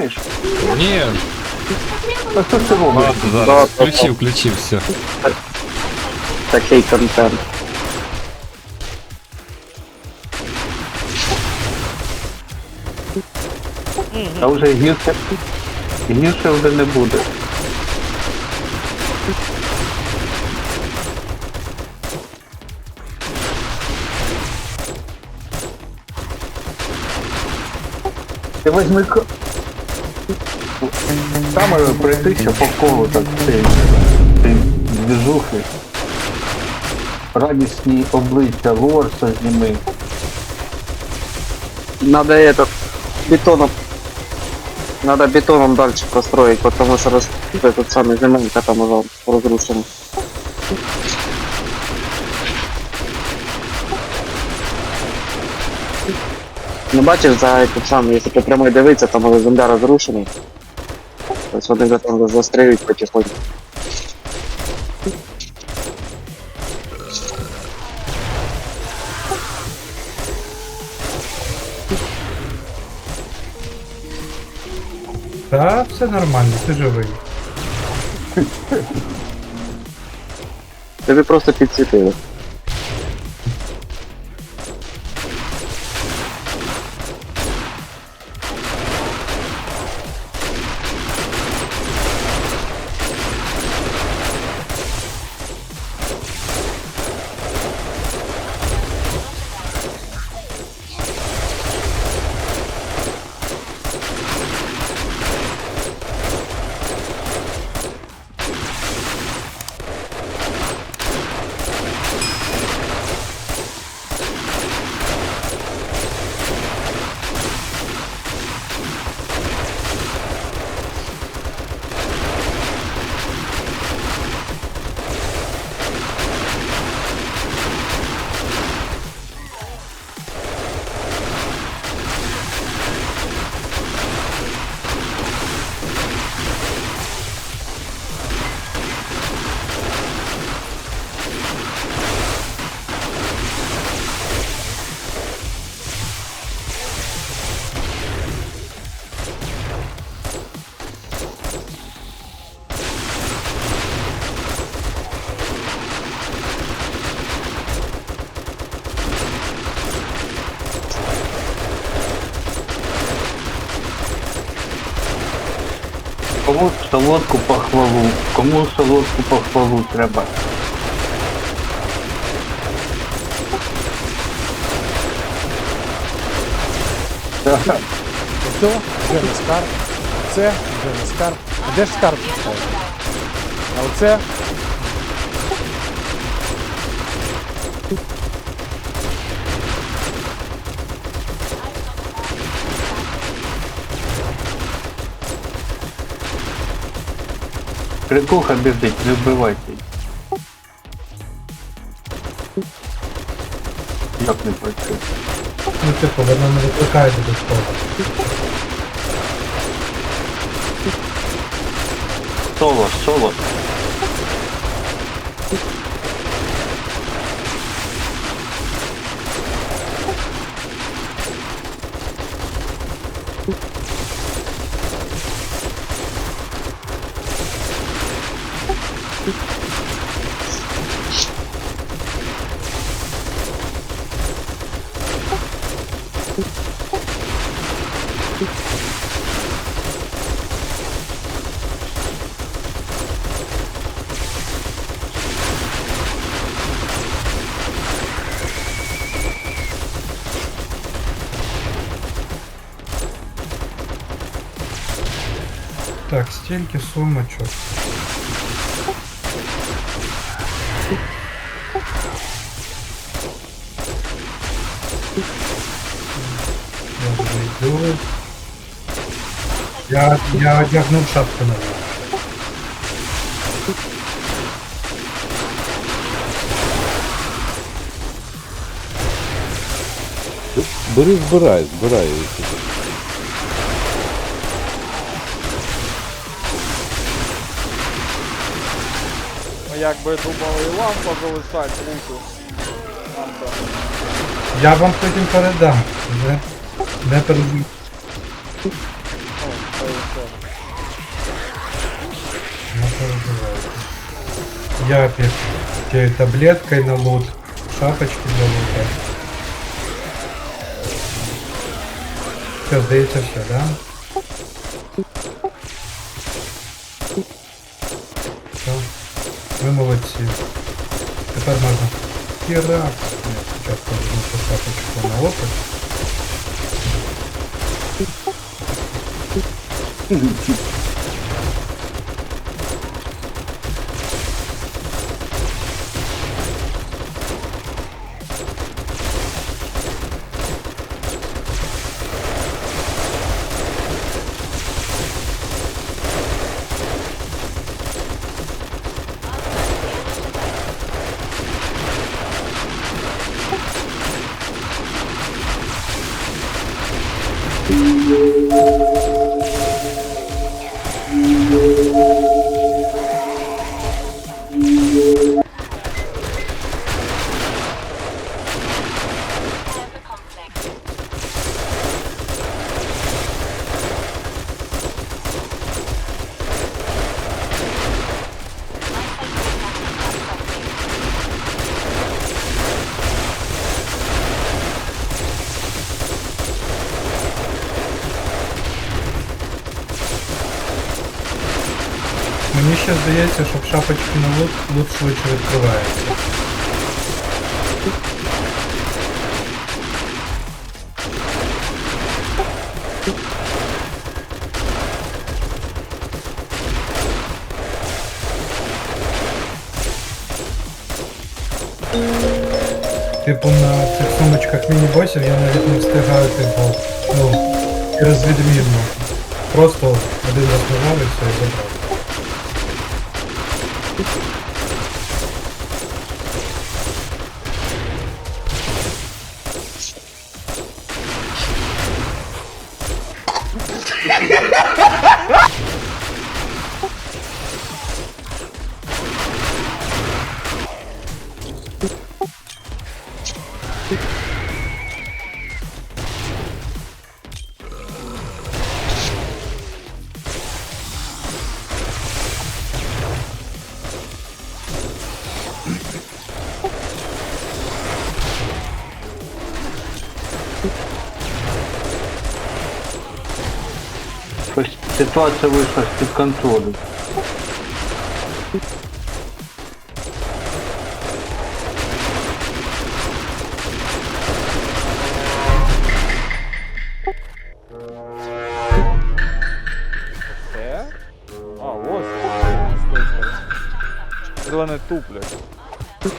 нажимаєш? Ні, А що ти робиш? ладно, зараз. Включив, включив, все. Такий контент. А вже гірше, гірше вже не буде. Ти возьми к... Там е, пройтися по колу так цей, цей движухи. Радісні обличчя Лорса зніми. Надо это бетоном. Надо бетоном дальше построить, потому что раз, этот самый земелька там уже разрушена. Ну бачиш, за этот самий, якщо по прямой дивитися, там уже земля розрушена. Тобто вони вже там застрелюють потихоньку. Та все нормально, ти живий. Тобі просто підсвітили. Кому солодку похвалу, кому солодку похвалу треба. Все, вже не скарб. Це вже не скарб. Де ж скарб? А оце Крикуха біжить, не вбивайте. Я Як не працює? Ну типу, вона не викликає додатково. Соло, соло. стільки сумочок. Я зайду. Я, я одягнув шапку на Бери, збирай, збирай. її якби думали і лампа залишать луту. Лампа. Я вам потім передам. Не, не передам. Ну, все. Не переживайте. Я під тією таблеткою на лут, шапочки для лута. Все, здається все, да? Ви молодці. Тепер можна хірак. Ні, Спочатку візьму цю шапочку на опит. Мені ще здається, що в шапочки на лут, лут швидше відкривається. Типу на цих сумочках міні-босів я навіть не встигаю, типу, ну, через відмінно. Просто один раз нажав і все, і забрав. Thank you. Ось ситуація вийшла з-під контролю. Це? А, ось. З тої сторони. Зелений туплять. Як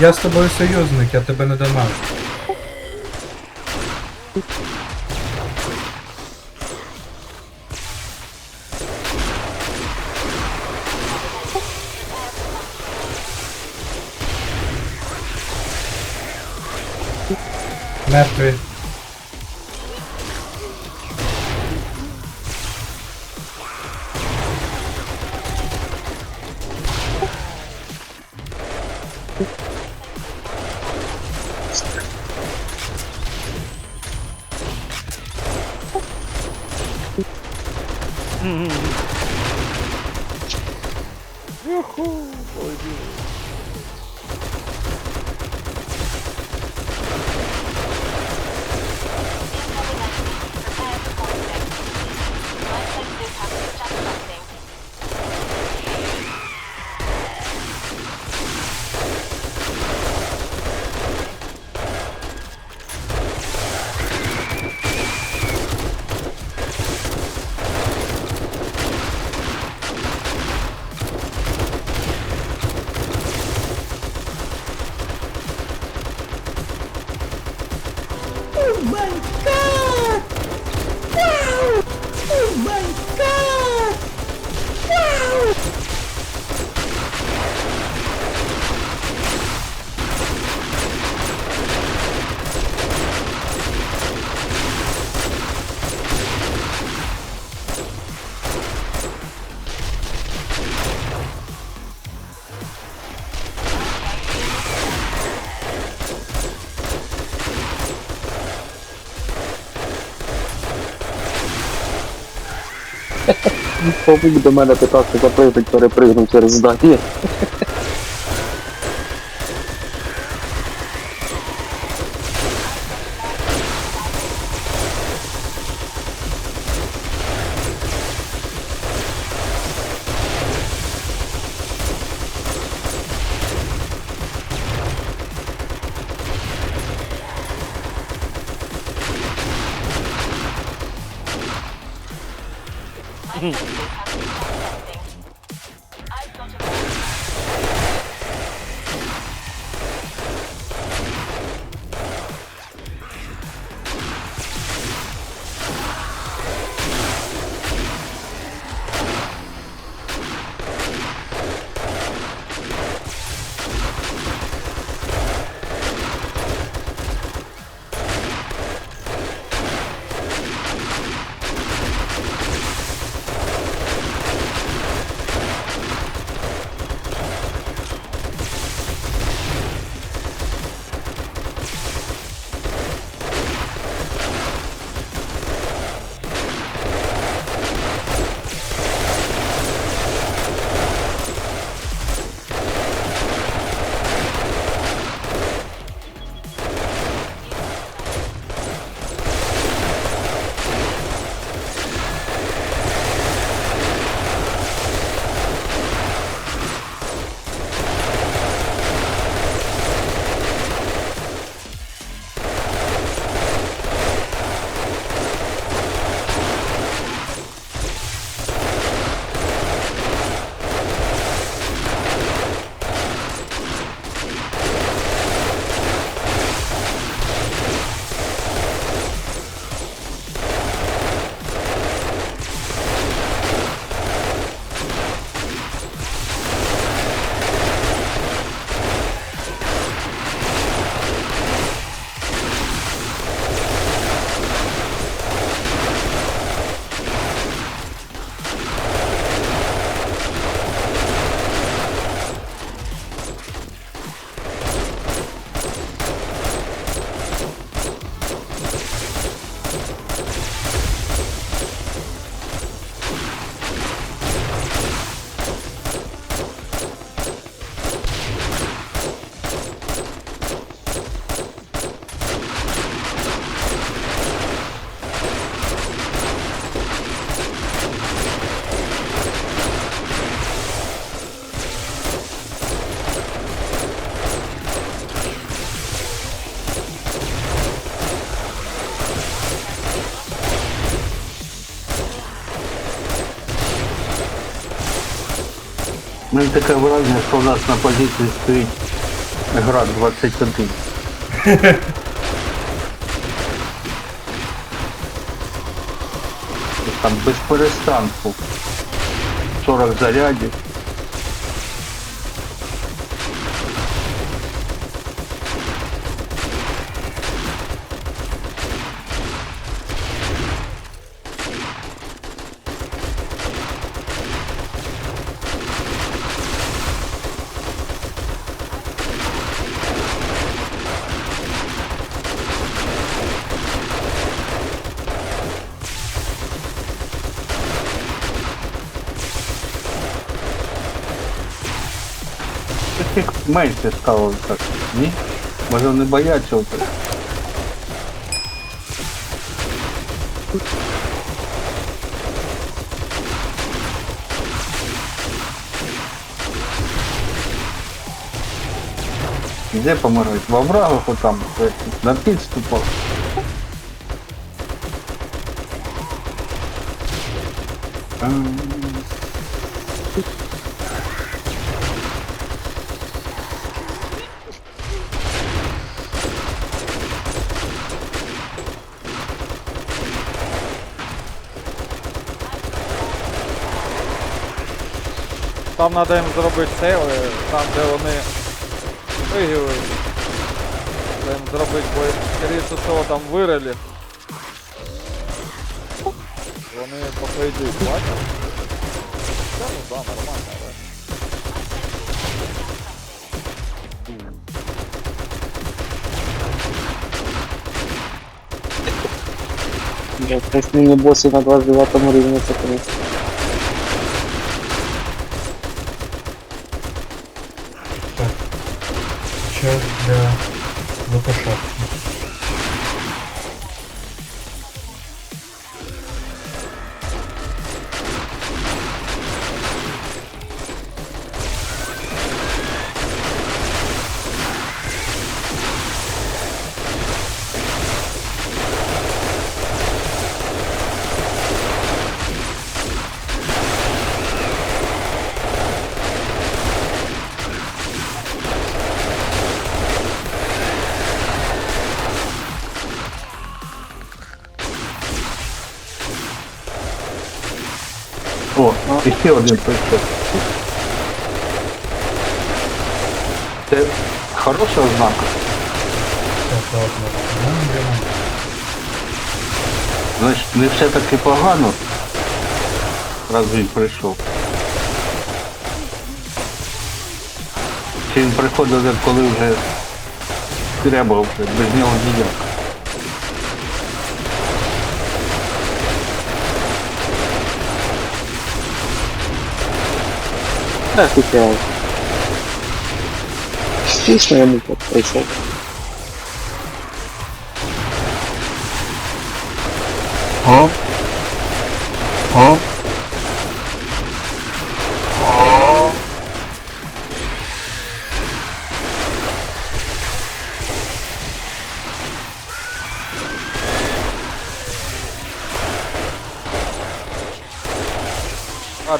я з тобою союзник, я тебе не дамажу. Мертві. Побіг до мене питався запригнути, перепригнув через здання. Мене таке враження, що у нас на позиції стоїть град 21. Там без перестанку. 40 зарядів. Менше стало так. Ні? Може вони бояться оце? Де помирають? В оврагах отам, в- на підступах. А, Там треба їм зробити сейли, там де вони вигили. Треба їм зробити, бо скоріше всього там вирили. Вони поки йдуть, бачиш? Та ну да, нормально, але. Я в міні-босі на 29 рівні це конечно. Так. Час для ВПШ. І ще один прийшов. Це хороша ознака. Значить, не все таки погано. Раз він прийшов. Чи він приходить, коли вже треба вже, без нього ніяк. Так, я. Дійсно йому тут прийшов.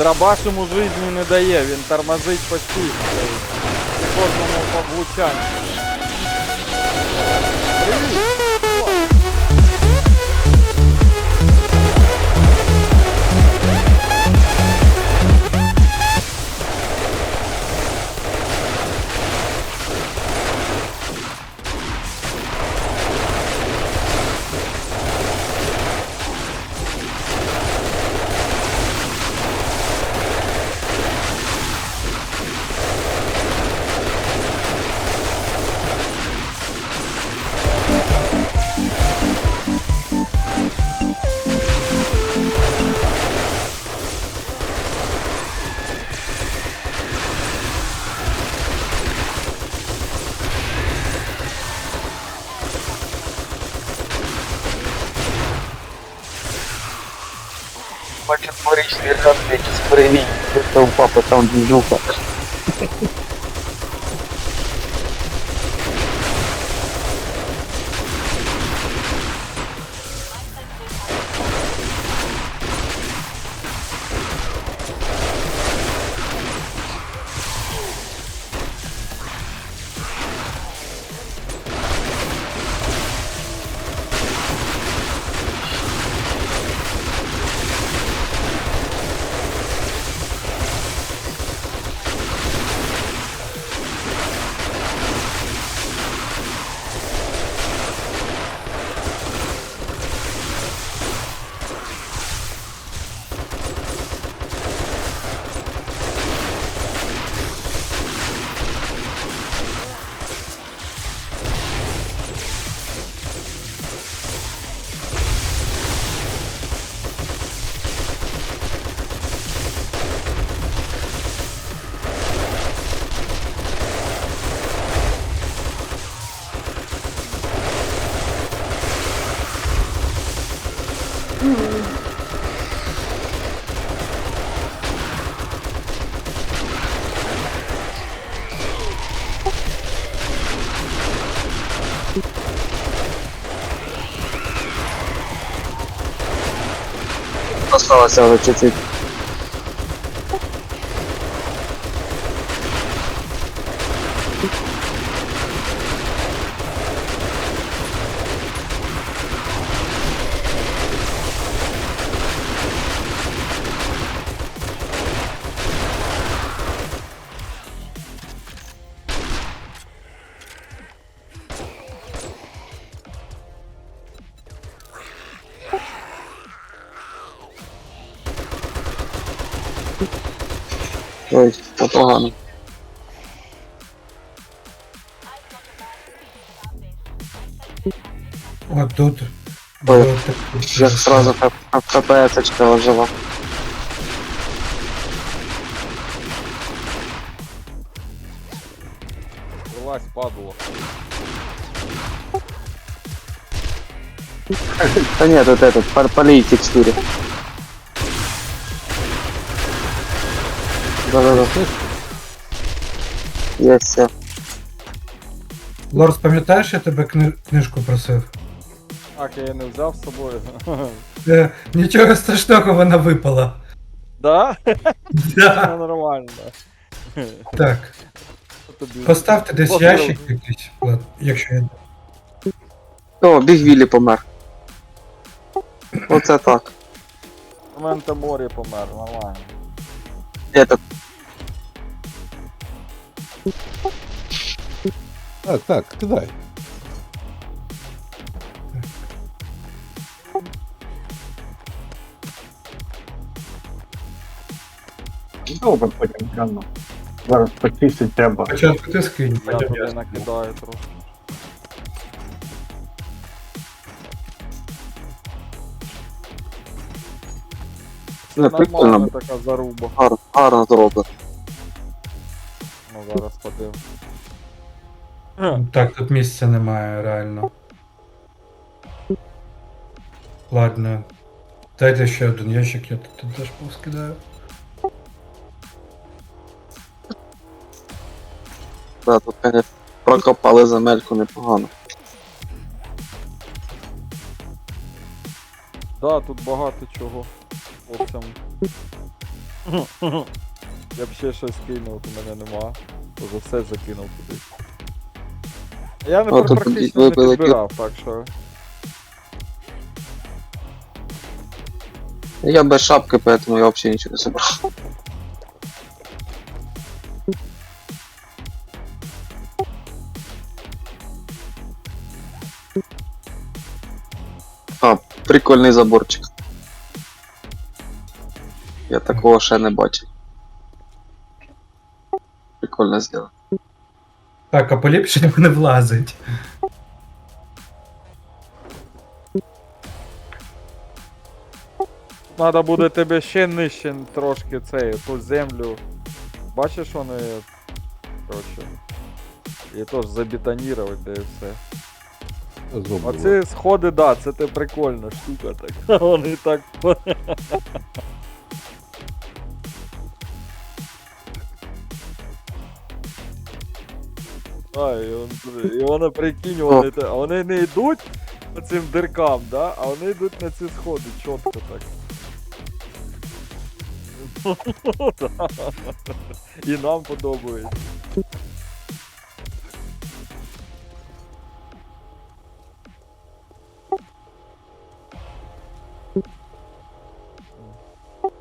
Дробаш йому жизни не дає, він тормозить постійно. Кожному по влучанню. Дворічний ряд якийсь перевій. Це у папи там движуха. Nossa, eu. Ой, це погано. От тут. Ой, було таке, що Як сразу ФПС ожила. Вилазь, падло. Да нет, вот этот, пол- полей текстуре. Да-да-да. Есть все. Лорс, пам'ятаєш, я тебе кни... книжку просив? Так, я її не взяв з собою. Е, нічого страшного, вона випала. Да? Це Да. нормально. Так. Що тобі? Поставте десь Поздоров. ящик якийсь, Влад, якщо я. О, Біг Віллі помер. Оце так. У мене морі помер, нормально. Этот, Так, так, кидай. Добре, потім гляну. Зараз почистити треба. Спочатку ти скинь, Я потім туди я. накидаю трошки. Це Ну, прикольно. така заруба. гарно, гарно зроблено. Ну зараз подив. Так, тут місця немає, реально. Ладно. Дайте ще один ящик, я тут, тут теж повскидаю. Да, тут, конечно, прокопали земельку непогано. Да, тут багато чого. Хлопцям. Я б ще щось кинув, у мене нема. То за все закинув туди. Я не О, тут практично не вибили підбирав, так що. Я без шапки, поэтому я вообще ничего не собрал. А, прикольний заборчик. Я такого ще не бачив. Прикольно зроблено. Так, а поліпшення не влазить. Надо буде тебе ще нижче трошки цей, ту землю. Бачиш вони. Короче. І теж забетонувати, де і все. Оці сходи, да, це те прикольна штука така. Вони так. А, і, он, і вони прикинь, вони, те- а вони не йдуть по цим диркам, да? а вони йдуть на ці сходи чітко так. Да. І нам подобається.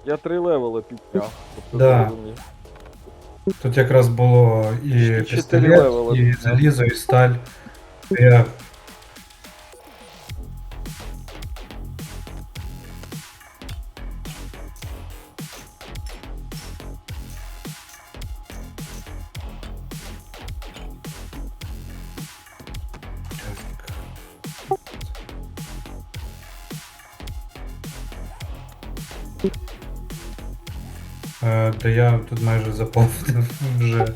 Я три левели підняв. Тобто Да. зрозумів. Тут якраз було і Чотири пістолет, левела і залізо, і сталь. Я тут майже заповнив вже.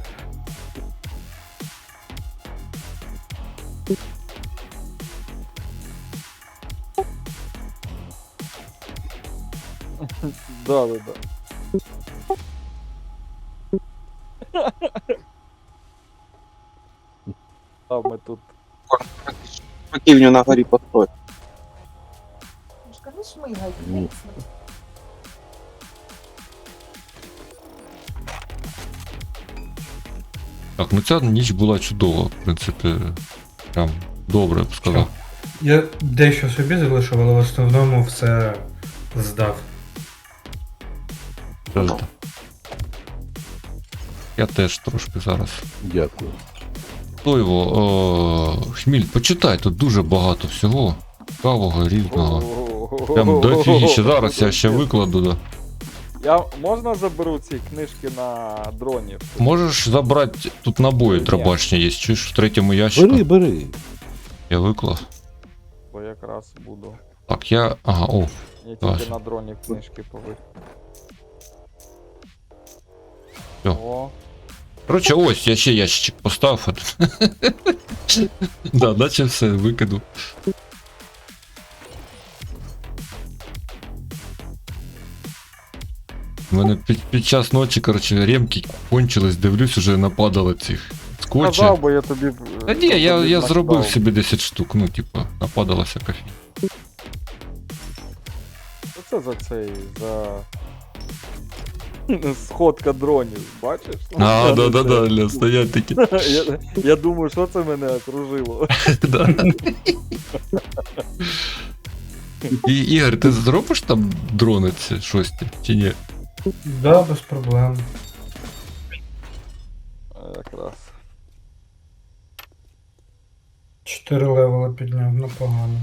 Да, да, да. А ми тут. Поківню на горі построїть. Я ж кажу, шмигай, Так, ну ця ніч була чудова, в принципі. Прям добре, я б сказав. Я дещо собі залишив, але в основному все здав. Правда. Я теж трошки зараз. Дякую. Тойво, о, Хміль, почитай, тут дуже багато всього. Цікавого, різного. Прям дофігіще. Зараз я ще викладу, да. Я можна заберу ці книжки на дронів? Можеш забрати, тут набої Ні. дробашні є, чуєш в третьому ящику. Бери, бери. Я виклав. Бо якраз буду. Так, я. Ага, о. Я тільки на дроні книжки повик. Всьо. О, Короче, ось, я ще ящичок поставив. Да, наче все, викиду. У мене під, під час ночі, короче, ремки кончились, дивлюсь, уже нападало цих скотчів. казав, бо я тобі. б- Та ні, я, тобі я зробив собі 10 штук, ну, типа, нападала всяка фігня. Що це за цей, за. Сходка дронів, бачиш? А, да, да, да, Це- ля, стоять такі. я, я думаю, що це мене окружило. Да. І, Ігор, ти зробиш там дрони ці шості, чи ні? Да, без проблем. Якраз. Чотири левела підняв, ну непогано.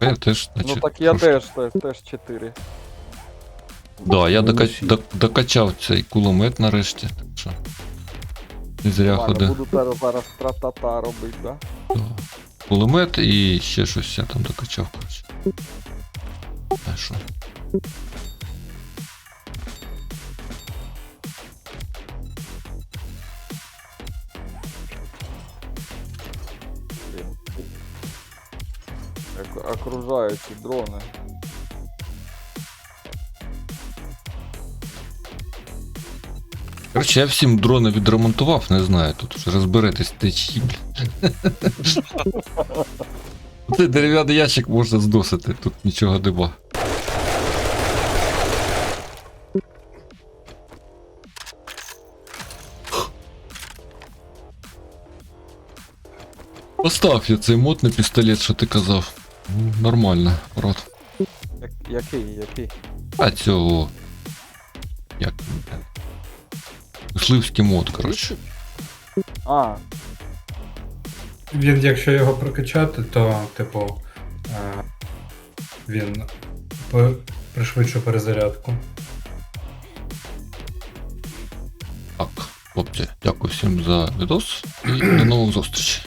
Я теж, Ну значить, так я трошки. теж, теж, теж 4. Да, я дока... док- докачав цей кулемет нарешті, так що. Не зря ходив. Буду зараз, зараз тра-та-та робити, да? Да. Кулемет і ще щось я там докачав, коротше. А що? Окружають ці дрони. Коротше, я всім дрони відремонтував, не знаю, тут вже розберетесь де чиї. Цей дерев'яний ящик можна здосити, тут нічого нема. Постав я цей модний пістолет, що ти казав. Ну, Нормально, рот. Як, який, який? А цього. Як він. Мисливський мод, коротше. А, Він, якщо його прокачати, то, типу, е, він по- пришвидшує перезарядку. Так, хлопці, дякую всім за відос і до нових зустрічей.